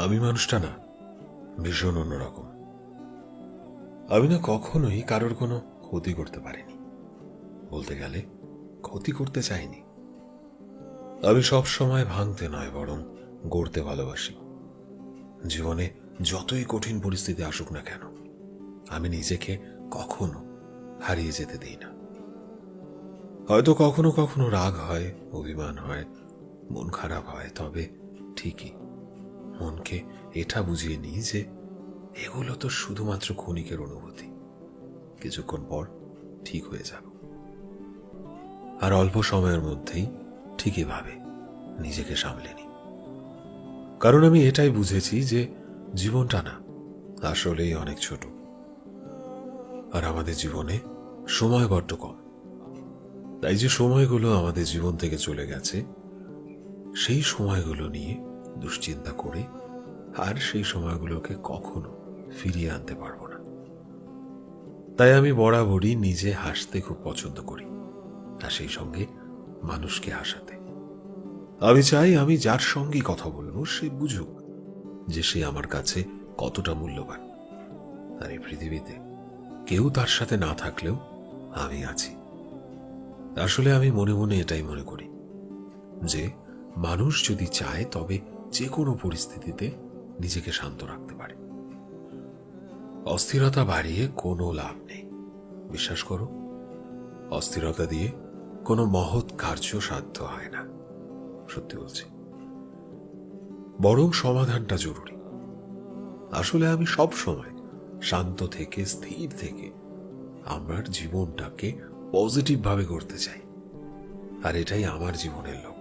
আমি মানুষটা না, ভীষণ অন্যরকম। আমি না কখনোই কারোর কোনো ক্ষতি করতে পারিনি। বলতে গেলে, ক্ষতি করতে চাইনি। আমি সব সময় ভাঙতে নয়, বরং গড়তে ভালোবাসি। জীবনে যতই কঠিন পরিস্থিতি আসুক না কেন, আমি নিজেকে কখনো হারিয়ে যেতে দিই না। হয়তো কখনো কখনো রাগ হয়, অভিমান হয়, মন খারাপ হয়, তবে ঠিকই। মনকে এটা বুঝিয়ে নিই যে এগুলো তো শুধুমাত্র ক্ষণিকের অনুভূতি। কিছুক্ষণ পর ঠিক হয়ে যাব। আর অল্প সময়ের মধ্যেই ঠিকই ভাবে নিজেকে সামলে নি কারণ আমি এটাই বুঝেছি যে জীবনটা না, আসলেই অনেক ছোট। আর আমাদের জীবনে সময় বড্ড কম। তাই যে সময়গুলো আমাদের জীবন থেকে চলে গেছে, সেই সময়গুলো নিয়ে দুশ্চিন্তা করে আর সেই সময়গুলোকে কখনো ফিরিয়ে আনতে পারব না। তাই আমি বরাবরই নিজে হাসতে খুব পছন্দ করি আর সেই সঙ্গে মানুষকে হাসাতে। আমি চাই আমি যার সঙ্গেই কথা বলব সে বুঝুক যে সে আমার কাছে কতটা মূল্যবান। আর এই পৃথিবীতে কেউ তার সাথে না থাকলেও আমি আছি। আসলে আমি মনে মনে এটাই মনে করি যে মানুষ যদি চায় তবে যে কোনো পরিস্থিতিতে নিজেকে শান্ত রাখতে পারে। অস্থিরতা বাড়িয়ে কোনো লাভ নেই। বিশ্বাস করো, অস্থিরতা দিয়ে কোনো মহৎ কার্য সাধ্য হয় না। সত্যি বলছি। বরং সমাধানটা জরুরি। আসলে আমি সব সময় শান্ত থেকে, স্থির থেকে আমার জীবনটাকে পজিটিভ ভাবে করতে চাই। আর এটাই আমার জীবনের লক্ষ্য।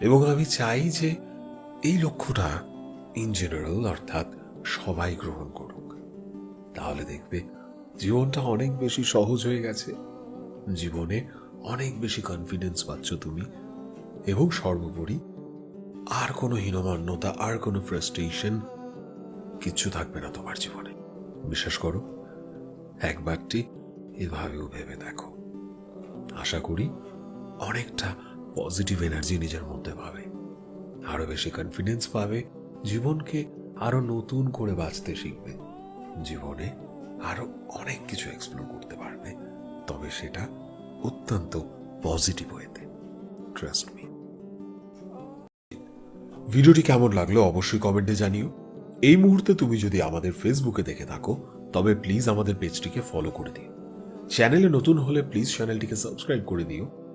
এবং আমি চাই যে এই লক্ষ্যটা ইন জেনারেল অর্থাৎ সবাই গ্রহণ করুক। তাহলে দেখবে জীবনটা অনেক বেশি সহজ হয়ে গেছে। জীবনে অনেক বেশি কনফিডেন্স পাচ্ছ তুমি। এবং সর্বোপরি আর কোনো হীনমান্যতা, আর কোনো ফ্রাস্ট্রেশন কিচ্ছু থাকবে না তোমার জীবনে। বিশ্বাস করো, একবারটি এভাবেও ভেবে দেখো। আশা করি অনেকটা পজিটিভ এনার্জি নিজের মধ্যে পাবে। আরও বেশি কনফিডেন্স পাবে, জীবনকে আরও নতুন করে বাঁচতে শিখবে। জীবনে আরও অনেক কিছু এক্সপ্লোর করতে পারবে, তবে সেটা অত্যন্ত পজিটিভ ওয়েতে ট্রাস্ট মি ভিডিওটি কেমন লাগল অবশ্যই কমেন্টে জানিও। এই মুহূর্তে তুমি যদি আমাদের ফেসবুকে দেখে থাকো, তবে প্লিজ আমাদের পেজটিকে ফলো করে দিও। চ্যানেলে নতুন হলে প্লিজ চ্যানেলটিকে সাবস্ক্রাইব করে দিও।